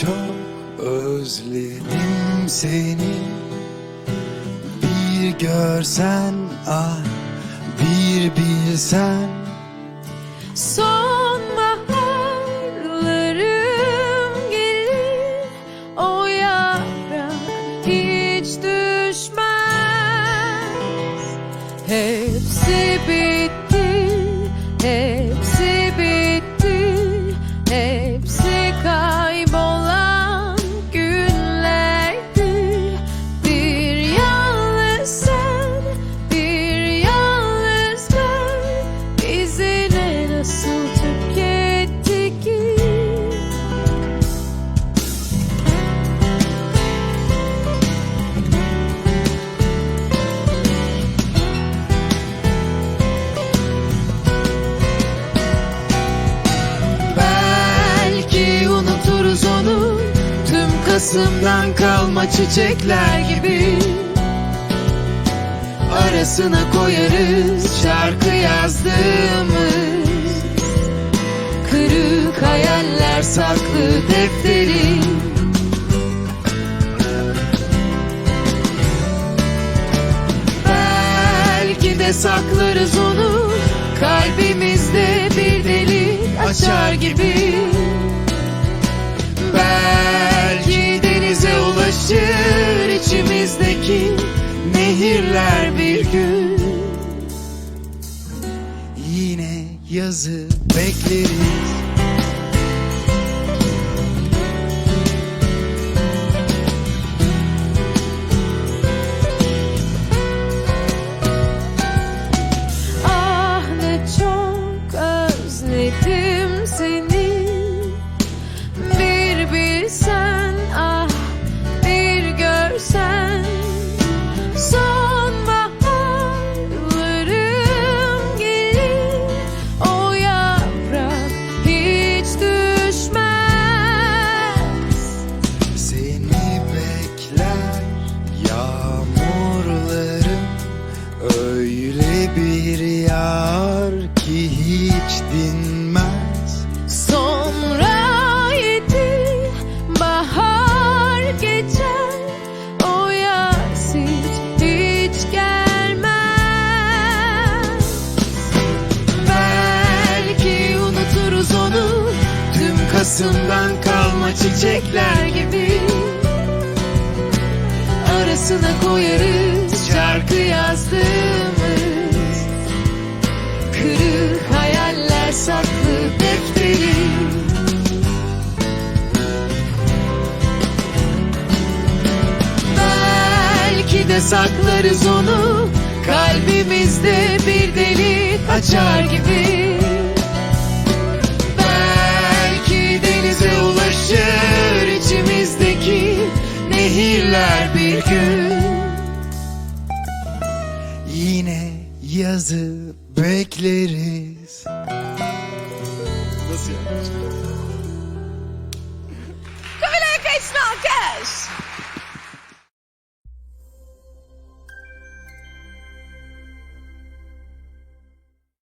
çok özledim seni. Bir görsen ah bir bilsen. Sonbaharlarım gelir O yaprak hiç düşmez. Hepsi bitti Kasım'dan kalma çiçekler gibi. Arasına koyarız şarkı yazdığımız. Kırık hayaller saklı defteri. Belki de saklarız onu. Kalbimizde bir delik açar gibi nehirler bir gün. Yine yazı bekleriz yağar ki hiç dinmez. Sonra yedi bahar geçer. O yaz hiç, hiç gelmez. Belki unuturuz onu. Tüm Kasım'dan kalma çiçekler gibi. Arasına koyarız şarkı yazdığımız saklarız onu. Kalbimizde bir delik açar gibi. Belki denize ulaşır içimizdeki nehirler bir gün. Yine yazı bekleriz. Kubilay Kayıçlı alkış.